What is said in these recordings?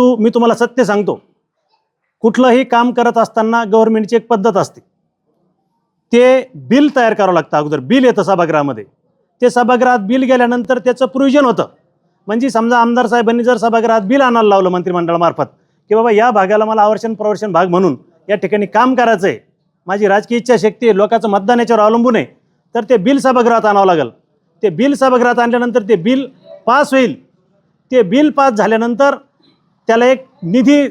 परंतु मी तुम्हाला सत्य सांगतो कुठलंही काम करत असताना गव्हर्नमेंटची एक पद्धत असते. ते बिल तयार करावं लागतं अगोदर. बिल येतं सभागृहामध्ये. ते सभागृहात बिल गेल्यानंतर त्याचं प्रोविजन होतं. म्हणजे समजा आमदार साहेबांनी जर सभागृहात बिल आणायला लावलं मंत्रिमंडळामार्फत की बाबा या भागाला मला आवर्षण प्रवर्षण भाग म्हणून या ठिकाणी काम करायचं आहे माझी राजकीय इच्छाशक्ती आहे लोकांचं मतदान याच्यावर अवलंबून आहे तर ते बिल सभागृहात आणावं लागेल. ते बिल सभागृहात आणल्यानंतर ते बिल पास होईल. ते बिल पास झाल्यानंतर त्याला एक निधी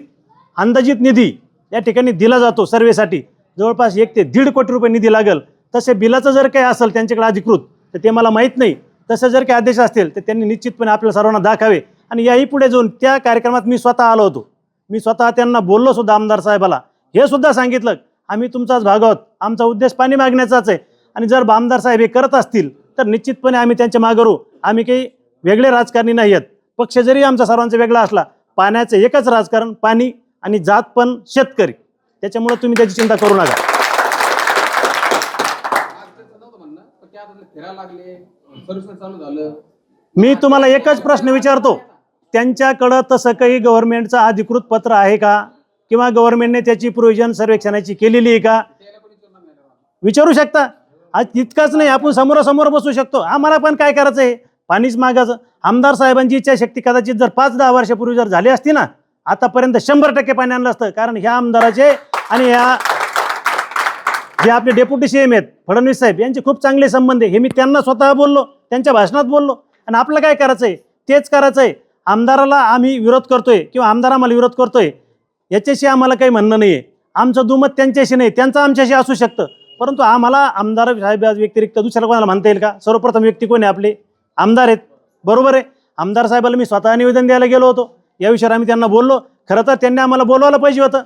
अंदाजित निधी या ठिकाणी दिला जातो सर्वेसाठी. जवळपास एक ते दीड कोटी रुपये निधी लागेल. तसे बिलाचं जर काही असेल त्यांच्याकडे अधिकृत तर ते मला माहीत नाही. तसं जर काही आदेश असतील तर त्यांनी निश्चितपणे आपल्या सर्वांना दाखावे आणि याही पुढे जाऊन त्या कार्यक्रमात मी स्वतः आलो होतो. मी स्वतः त्यांना बोललो सुद्धा आमदार साहेबाला. हे सुद्धा सांगितलं आम्ही तुमचाच भाग आहोत. आमचा उद्देश पाणी मागण्याचाच आहे. आणि जर आमदार साहेब हे करत असतील तर निश्चितपणे आम्ही त्यांच्या मागरू आम्ही काही वेगळे राजकारणी नाही आहेत. पक्ष जरी आमचा सर्वांचा वेगळा असला पाण्याचं एकच राजकारण पाणी आणि जात पण शेतकरी. त्याच्यामुळे तुम्ही त्याची चिंता करू नका. मी तुम्हाला एकच प्रश्न विचारतो. त्यांच्याकडं तसं काही गव्हर्नमेंटचं अधिकृत पत्र आहे का? किंवा गव्हर्नमेंटने त्याची प्रोव्हिजन सर्वेक्षणाची केलेली आहे का? विचारू शकता? आज तितकाच नाही आपण समोरासमोर बसू शकतो. आम्हाला पण काय करायचं आहे पाणीच मागाचं आमदार साहेबांची इच्छाशक्ती कदाचित जर पाच दहा वर्षापूर्वी जर झाली असती ना आतापर्यंत शंभर टक्के पाणी आणलं असतं. कारण ह्या आमदाराचे आणि ह्या जे आपले डेप्युटी सी एम आहेत फडणवीस साहेब यांचे खूप चांगले संबंध आहे. हे मी त्यांना स्वतः बोललो त्यांच्या भाषणात बोललो. आणि आपलं काय करायचं आहे तेच करायचं आहे आमदाराला आम्ही विरोध करतोय किंवा आमदार आम्हाला विरोध करतोय याच्याशी आम्हाला काही म्हणणं नाही आहे आमचं दुमत त्यांच्याशी नाही त्यांचं आमच्याशी असू शकतं. परंतु आम्हाला आमदार साहेब व्यतिरिक्त दुसऱ्याला कोणाला म्हणता येईल का? सर्वप्रथम व्यक्ती कोण आहे आपले? आमदार आहेत. बरोबर आहे. आमदार साहेबाला मी स्वतः निवेदन द्यायला गेलो होतो. या विषयावर आम्ही त्यांना बोललो. खरं तर त्यांनी आम्हाला बोलवायला पाहिजे होतं.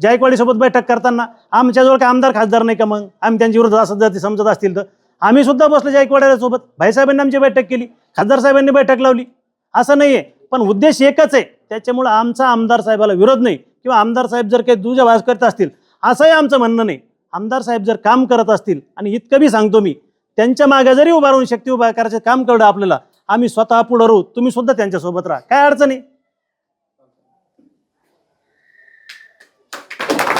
जायकवाडीसोबत बैठक करताना आमच्याजवळ काय आमदार खासदार नाही का मग? आम्ही त्यांच्या विरोधात असं जर ते समजत असतील तर. आम्ही सुद्धा बसलो जायकवाड्यासोबत. भाईसाहेबांनी आमची बैठक केली. खासदार साहेबांनी बैठक लावली. असं नाही आहे पण उद्देश एकच आहे. त्याच्यामुळं आमचा आमदार साहेबाला विरोध नाही. किंवा आमदार साहेब जर काही दुजा भास करत असतील असंही आमचं म्हणणं नाही. आमदार साहेब जर काम करत असतील आणि इतकं बी सांगतो मी त्यांच्या मागे जरी उभा राहून शक्ती उभा करायचं काम कळलं आपल्याला आम्ही स्वतः पुढं राहू तुम्ही सुद्धा त्यांच्यासोबत राहा. काय अडचण आहे?